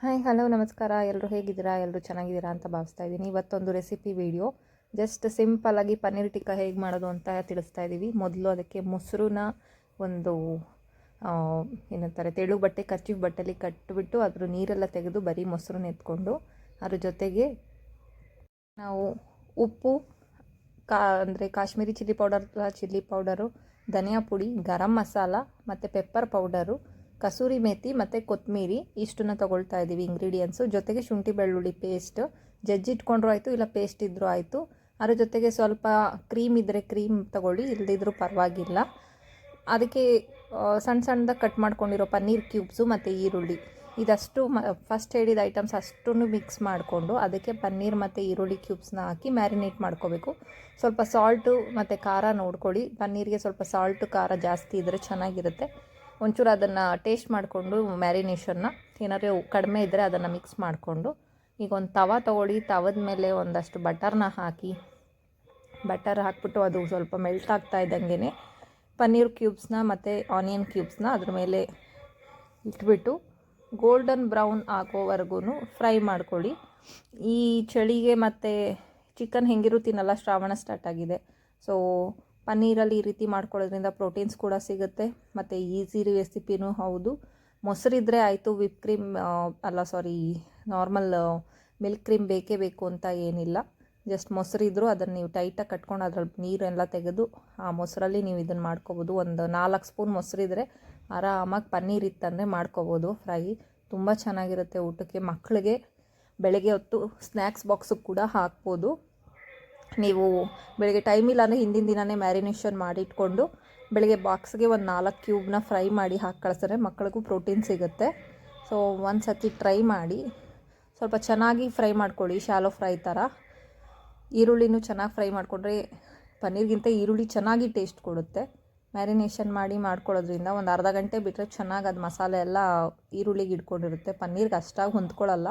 Hi hello ನಮಸ್ಕಾರ. ಎಲ್ಲರೂ ಹೇಗಿದ್ದೀರಾ? ಎಲ್ಲರೂ ಚೆನ್ನಾಗಿದ್ದೀರಾ ಅಂತ ಭಾವಿಸ್ತಾ ಇದ್ದೀನಿ. ಇವತ್ತೊಂದು ರೆಸಿಪಿ ವಿಡಿಯೋ ಜಸ್ಟ್ ಸಿಂಪಲ್ಲಾಗಿ ಪನ್ನೀರ್ ಟಿಕ್ಕ ಹೇಗೆ ಮಾಡೋದು ಅಂತ ತಿಳಿಸ್ತಾ ಇದ್ದೀವಿ. ಮೊದಲು ಅದಕ್ಕೆ ಮೊಸರನ್ನ ಒಂದು ಏನಂತಾರೆ, ತೆಳು ಬಟ್ಟೆ ಕಚ್ಚಿ ಬಟ್ಟೆಲಿ ಕಟ್ಟಿಬಿಟ್ಟು ಅದ್ರ ನೀರೆಲ್ಲ ತೆಗೆದು ಬರೀ ಮೊಸರನ್ನ ಎತ್ಕೊಂಡು ಅದ್ರ ಜೊತೆಗೆ ನಾವು ಉಪ್ಪು, ಕಾ, ಅಂದರೆ Kashmiri chilli powder, chilli powder, ಧನಿಯಾ ಪುಡಿ, ಗರಂ ಮಸಾಲ ಮತ್ತು ಪೆಪ್ಪರ್ ಪೌಡರು ಕಸೂರಿ ಮೇಥಿ ಮತ್ತು ಕೊತ್ತಂಬರಿ ಇಷ್ಟನ್ನ ತೊಗೊಳ್ತಾ ಇದ್ದೀವಿ ಇಂಗ್ರೀಡಿಯೆಂಟ್ಸು ಜೊತೆಗೆ ಶುಂಠಿ ಬೆಳ್ಳುಳ್ಳಿ ಪೇಸ್ಟ್ ಜಜ್ಜಿಟ್ಕೊಂಡ್ರೂ ಆಯಿತು, ಇಲ್ಲ ಪೇಸ್ಟ್ ಇದ್ದರೂ ಆಯಿತು. ಅದ್ರ ಜೊತೆಗೆ ಸ್ವಲ್ಪ ಕ್ರೀಮ್ ಇದ್ದರೆ ಕ್ರೀಮ್ ತಗೊಳ್ಳಿ ಇಲ್ಲದಿದ್ದರೂ ಪರವಾಗಿಲ್ಲ. ಅದಕ್ಕೆ ಸಣ್ಣ ಸಣ್ಣದಾಗಿ ಕಟ್ ಮಾಡ್ಕೊಂಡಿರೋ ಪನ್ನೀರ್ ಕ್ಯೂಬ್ಸು ಮತ್ತು ಈರುಳ್ಳಿ. ಇದಷ್ಟು ಮ ಫಸ್ಟ್ ಹೇಳಿದ ಐಟಮ್ಸ್ ಅಷ್ಟನ್ನು ಮಿಕ್ಸ್ ಮಾಡಿಕೊಂಡು ಅದಕ್ಕೆ ಪನ್ನೀರ್ ಮತ್ತು ಈರುಳ್ಳಿ ಕ್ಯೂಬ್ಸ್ನ ಹಾಕಿ ಮ್ಯಾರಿನೇಟ್ ಮಾಡ್ಕೋಬೇಕು. ಸ್ವಲ್ಪ ಸಾಲ್ಟು ಮತ್ತು ಖಾರ ನೋಡ್ಕೊಳ್ಳಿ. ಪನ್ನೀರಿಗೆ ಸ್ವಲ್ಪ ಸಾಲ್ಟು ಖಾರ ಜಾಸ್ತಿ ಇದ್ದರೆ ಚೆನ್ನಾಗಿರುತ್ತೆ. ಒಂಚೂರು ಅದನ್ನು ಟೇಸ್ಟ್ ಮಾಡಿಕೊಂಡು ಮ್ಯಾರಿನೇಷನ್ನ ಏನಾದರೂ ಕಡಿಮೆ ಇದ್ದರೆ ಅದನ್ನು ಮಿಕ್ಸ್ ಮಾಡಿಕೊಂಡು. ಈಗ ಒಂದು ತವ ತೊಗೊಳ್ಳಿ, ತವದ ಮೇಲೆ ಒಂದಷ್ಟು ಬಟರ್ನ ಹಾಕಿ. ಬಟರ್ ಹಾಕ್ಬಿಟ್ಟು ಅದು ಸ್ವಲ್ಪ ಮೆಲ್ಟ್ ಆಗ್ತಾ ಇದ್ದಂಗೆ ಪನ್ನೀರ್ ಕ್ಯೂಬ್ಸ್ನ ಮತ್ತು ಆನಿಯನ್ ಕ್ಯೂಬ್ಸ್ನ ಅದ್ರ ಮೇಲೆ ಇಟ್ಬಿಟ್ಟು ಗೋಲ್ಡನ್ ಬ್ರೌನ್ ಆಗೋವರೆಗೂ ಫ್ರೈ ಮಾಡ್ಕೊಳ್ಳಿ. ಈ ಚಳಿಗೆ ಮತ್ತು ಚಿಕನ್ ಹೆಂಗಿರುತ್ತೀನಲ್ಲ ಶ್ರಾವಣ ಸ್ಟಾರ್ಟ್ ಆಗಿದೆ. ಸೊ ಪನ್ನೀರಲ್ಲಿ ಈ ರೀತಿ ಮಾಡ್ಕೊಳ್ಳೋದ್ರಿಂದ ಪ್ರೋಟೀನ್ಸ್ ಕೂಡ ಸಿಗುತ್ತೆ. ಮತ್ತು ಈಸಿ ರೆಸಿಪಿನೂ ಹೌದು. ಮೊಸರಿದ್ರೆ ಆಯಿತು ವಿಪ್ ಕ್ರೀಮ್ ಅಲ್ಲ ಸಾರಿ ನಾರ್ಮಲ್ ಮಿಲ್ಕ್ ಕ್ರೀಮ್ ಬೇಕೇ ಬೇಕು ಅಂತ ಏನಿಲ್ಲ. ಜಸ್ಟ್ ಮೊಸರಿದ್ರು ಅದನ್ನು ನೀವು ಟೈಟಾಗಿ ಕಟ್ಕೊಂಡು ಅದ್ರಲ್ಲಿ ನೀರೆಲ್ಲ ತೆಗೆದು ಆ ಮೊಸರಲ್ಲಿ ನೀವು ಇದನ್ನು ಮಾಡ್ಕೋಬೋದು. ಒಂದು ನಾಲ್ಕು ಸ್ಪೂನ್ ಮೊಸರಿದ್ರೆ ಆರಾಮಾಗಿ ಪನ್ನೀರ್ ಇತ್ತಂದರೆ ಮಾಡ್ಕೋಬೋದು ಫ್ರೈ. ತುಂಬ ಚೆನ್ನಾಗಿರುತ್ತೆ ಊಟಕ್ಕೆ. ಮಕ್ಕಳಿಗೆ ಬೆಳಗ್ಗೆ ಹೊತ್ತು ಸ್ನ್ಯಾಕ್ಸ್ ಬಾಕ್ಸಿಗೆ ಕೂಡ ಹಾಕ್ಬೋದು. ನೀವು ಬೆಳಗ್ಗೆ ಟೈಮ್ ಇಲ್ಲ ಅಂದರೆ ಹಿಂದಿನ ದಿನವೇ ಮ್ಯಾರಿನೇಷನ್ ಮಾಡಿ ಇಟ್ಕೊಂಡು ಬೆಳಗ್ಗೆ ಬಾಕ್ಸ್ಗೆ ಒಂದು ನಾಲ್ಕು ಕ್ಯೂಬ್ನ ಫ್ರೈ ಮಾಡಿ ಹಾಕಿ ಕಳಿಸಿದ್ರೆ ಮಕ್ಕಳಿಗೂ ಪ್ರೋಟೀನ್ ಸಿಗುತ್ತೆ. ಸೊ ಒಂದು ಸತಿ ಟ್ರೈ ಮಾಡಿ. ಸ್ವಲ್ಪ ಚೆನ್ನಾಗಿ ಫ್ರೈ ಮಾಡ್ಕೊಳ್ಳಿ ಶಾಲೋ ಫ್ರೈ ಥರ ಈರುಳ್ಳಿನೂ ಚೆನ್ನಾಗಿ ಫ್ರೈ ಮಾಡಿಕೊಂಡ್ರೆ ಪನ್ನೀರ್ಗಿಂತ ಈರುಳ್ಳಿ ಚೆನ್ನಾಗಿ ಟೇಸ್ಟ್ ಕೊಡುತ್ತೆ. ಮ್ಯಾರಿನೇಷನ್ ಮಾಡಿ ಮಾಡ್ಕೊಳ್ಳೋದ್ರಿಂದ ಒಂದು ಅರ್ಧ ಗಂಟೆ ಬಿಟ್ಟರೆ ಚೆನ್ನಾಗಿ ಅದು ಮಸಾಲೆ ಎಲ್ಲ ಈರುಳ್ಳಿಗೆ ಇಟ್ಕೊಂಡಿರುತ್ತೆ ಪನ್ನೀರ್ಗೆ ಅಷ್ಟಾಗಿ ಹೊಂದ್ಕೊಳ್ಳಲ್ಲ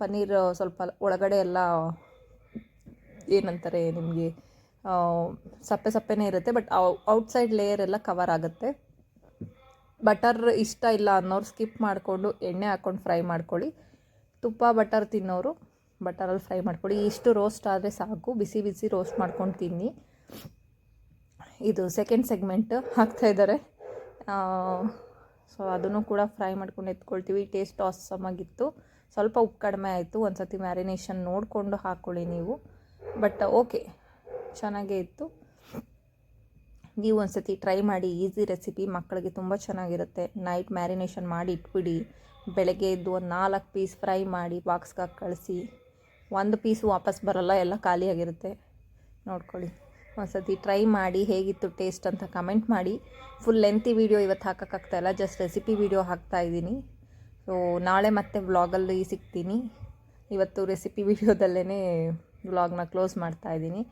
ಪನ್ನೀರ್ ಸ್ವಲ್ಪ ಒಳಗಡೆ ಎಲ್ಲ ಏನಂತಾರೆ ನಿಮಗೆ ಸಪ್ಪೆ ಸಪ್ಪೆನೇ ಇರುತ್ತೆ ಬಟ್ ಔಟ್ಸೈಡ್ ಲೇಯರ್ ಎಲ್ಲ ಕವರ್ ಆಗುತ್ತೆ. ಬಟರ್ ಇಷ್ಟ ಇಲ್ಲ ಅನ್ನೋರು ಸ್ಕಿಪ್ ಮಾಡಿಕೊಂಡು ಎಣ್ಣೆ ಹಾಕ್ಕೊಂಡು ಫ್ರೈ ಮಾಡ್ಕೊಳ್ಳಿ. ತುಪ್ಪ ಬಟರ್ ತಿನ್ನೋರು ಬಟರಲ್ಲಿ ಫ್ರೈ ಮಾಡ್ಕೊಳ್ಳಿ. ಇಷ್ಟು ರೋಸ್ಟ್ ಆದರೆ ಸಾಕು. ಬಿಸಿ ಬಿಸಿ ರೋಸ್ಟ್ ಮಾಡ್ಕೊಂಡು ತಿನ್ನಿ. ಇದು ಸೆಕೆಂಡ್ ಸೆಗ್ಮೆಂಟ್ ಹಾಕ್ತಾ ಇದ್ದಾರೆ ಸೊ ಅದನ್ನು ಕೂಡ ಫ್ರೈ ಮಾಡ್ಕೊಂಡು ಎತ್ಕೊಳ್ತೀವಿ. ಟೇಸ್ಟ್ ಆಸಮ್ ಆಗಿತ್ತು. ಸ್ವಲ್ಪ ಉಪ್ಪು ಕಡಿಮೆ ಆಯಿತು. ಒಂದು ಸತಿ ಮ್ಯಾರಿನೇಷನ್ ನೋಡಿಕೊಂಡು ಹಾಕ್ಕೊಳ್ಳಿ ನೀವು. ಬಟ್ ಓಕೆ, ಚೆನ್ನಾಗೇ ಇತ್ತು. ನೀವು ಒಂದು ಸತಿ ಟ್ರೈ ಮಾಡಿ, ಈಸಿ ರೆಸಿಪಿ ಮಕ್ಕಳಿಗೆ ತುಂಬ ಚೆನ್ನಾಗಿರುತ್ತೆ. ನೈಟ್ ಮ್ಯಾರಿನೇಷನ್ ಮಾಡಿ ಇಟ್ಬಿಡಿ. ಬೆಳಗ್ಗೆ ಎದ್ದು ಒಂದು ನಾಲ್ಕು ಪೀಸ್ ಫ್ರೈ ಮಾಡಿ ಬಾಕ್ಸ್ಗೆ ಕಳಿಸಿ. ಒಂದು ಪೀಸ್ ವಾಪಸ್ ಬರೋಲ್ಲ, ಎಲ್ಲ ಖಾಲಿಯಾಗಿರುತ್ತೆ ನೋಡ್ಕೊಳ್ಳಿ. ಒಂದು ಸತಿ ಟ್ರೈ ಮಾಡಿ, ಹೇಗಿತ್ತು ಟೇಸ್ಟ್ ಅಂತ ಕಮೆಂಟ್ ಮಾಡಿ. ಫುಲ್ ಲೆಂತಿ ವೀಡಿಯೋ ಇವತ್ತು ಹಾಕೋಕ್ಕಾಗ್ತಾಯಿಲ್ಲ ಜಸ್ಟ್ ರೆಸಿಪಿ ವೀಡಿಯೋ ಹಾಕ್ತಾ ಇದ್ದೀನಿ. ಸೊ, ನಾಳೆ ಮತ್ತೆ ವ್ಲಾಗಲ್ಲಿ ಸಿಗ್ತೀನಿ. ಇವತ್ತು ರೆಸಿಪಿ ವೀಡಿಯೋದಲ್ಲೇ ವ್ಲಾಗ್ನ ಕ್ಲೋಸ್ ಮಾಡ್ತಾ ಇದ್ದೀನಿ.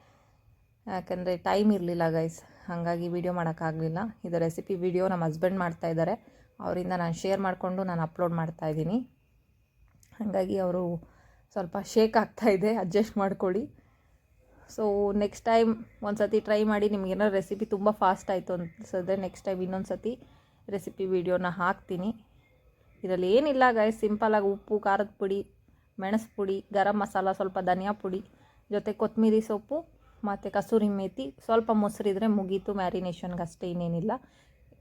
ಯಾಕಂದರೆ ಟೈಮ್ ಇರಲಿಲ್ಲ ಗೈಸ್ ಹಾಗಾಗಿ ವೀಡಿಯೋ ಮಾಡೋಕ್ಕಾಗಲಿಲ್ಲ. ಇದು ರೆಸಿಪಿ ವೀಡಿಯೋ ನಮ್ಮ ಹಸ್ಬೆಂಡ್ ಮಾಡ್ತಾ ಇದ್ದಾರೆ. ಅವರಿಂದ ನಾನು ಶೇರ್ ಮಾಡಿಕೊಂಡು ನಾನು ಅಪ್ಲೋಡ್ ಮಾಡ್ತಾ ಇದ್ದೀನಿ. ಹಾಗಾಗಿ ಅವರು ಸ್ವಲ್ಪ ಶೇಕ್ ಆಗ್ತಾ ಇದೆ ಅಡ್ಜಸ್ಟ್ ಮಾಡ್ಕೊಳ್ಳಿ. ಸೊ ನೆಕ್ಸ್ಟ್ ಟೈಮ್ ಒಂದು ಸತಿ ಟ್ರೈ ಮಾಡಿ ನಿಮ್ಗೆ ರೆಸಿಪಿ ತುಂಬ ಫಾಸ್ಟ್ ಆಯಿತು ಅನ್ಸಿದ್ರೆ ನೆಕ್ಸ್ಟ್ ಟೈಮ್ ಇನ್ನೊಂದು ಸತಿ ರೆಸಿಪಿ ವೀಡಿಯೋನ ಹಾಕ್ತೀನಿ. ಇದರಲ್ಲಿ ಏನಿಲ್ಲ ಗಾಯ ಸಿಂಪಲಾಗಿ ಉಪ್ಪು, ಖಾರದ ಪುಡಿ ಮೆಣಸು ಪುಡಿ, ಗರಂ ಮಸಾಲ, ಸ್ವಲ್ಪ ಧನಿಯಾ ಪುಡಿ, ಜೊತೆ ಕೊತ್ತಂಬರಿ ಸೊಪ್ಪು, ಮತ್ತು ಕಸೂರಿ ಮೇಥಿ ಸ್ವಲ್ಪ ಮೊಸರಿದ್ರೆ ಮುಗೀತು ಮ್ಯಾರಿನೇಷನ್ಗೆ ಅಷ್ಟೇ ಇನ್ನೇನಿಲ್ಲ.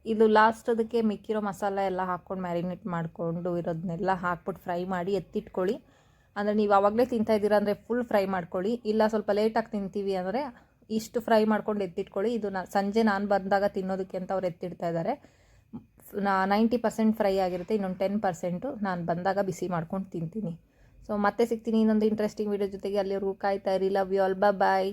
ಇದು ಲಾಸ್ಟ್ ಅದಕ್ಕೆ ಮಿಕ್ಕಿರೋ ಮಸಾಲ ಎಲ್ಲ ಹಾಕ್ಕೊಂಡು ಮ್ಯಾರಿನೇಟ್ ಮಾಡಿಕೊಂಡು ಇರೋದನ್ನೆಲ್ಲ ಹಾಕ್ಬಿಟ್ಟು ಫ್ರೈ ಮಾಡಿ ಎತ್ತಿಟ್ಕೊಳ್ಳಿ. ಅಂದರೆ ನೀವು ಆವಾಗಲೇ ತಿಂತಾ ಇದ್ದೀರಾ ಅಂದರೆ ಫುಲ್ ಫ್ರೈ ಮಾಡ್ಕೊಳ್ಳಿ. ಇಲ್ಲ ಸ್ವಲ್ಪ ಲೇಟಾಗಿ ತಿಂತೀವಿ ಅಂದರೆ ಇಷ್ಟು ಫ್ರೈ ಮಾಡ್ಕೊಂಡು ಎತ್ತಿಟ್ಕೊಳ್ಳಿ. ಇದು ನಾ ಸಂಜೆ ನಾನು ಬಂದಾಗ ತಿನ್ನೋದಕ್ಕೆ ಅಂತ ಅವ್ರು ಎತ್ತಿಡ್ತಾ ಇದ್ದಾರೆ. ನಾ ನೈಂಟಿ ಪರ್ಸೆಂಟ್ ಫ್ರೈ ಆಗಿರುತ್ತೆ, ಇನ್ನೊಂದು ಟೆನ್ ಪರ್ಸೆಂಟು ನಾನು ಬಂದಾಗ ಬಿಸಿ ಮಾಡ್ಕೊಂಡು ತಿಂತೀನಿ. ಸೊ ಮತ್ತೆ ಸಿಗ್ತೀನಿ ಇನ್ನೊಂದು ಇಂಟ್ರೆಸ್ಟಿಂಗ್ ವೀಡಿಯೋ ಜೊತೆಗೆ. ಅಲ್ಲಿವರೆಗೂ ಕಾಯ್ತಾ ಇರಿ. Love you all bye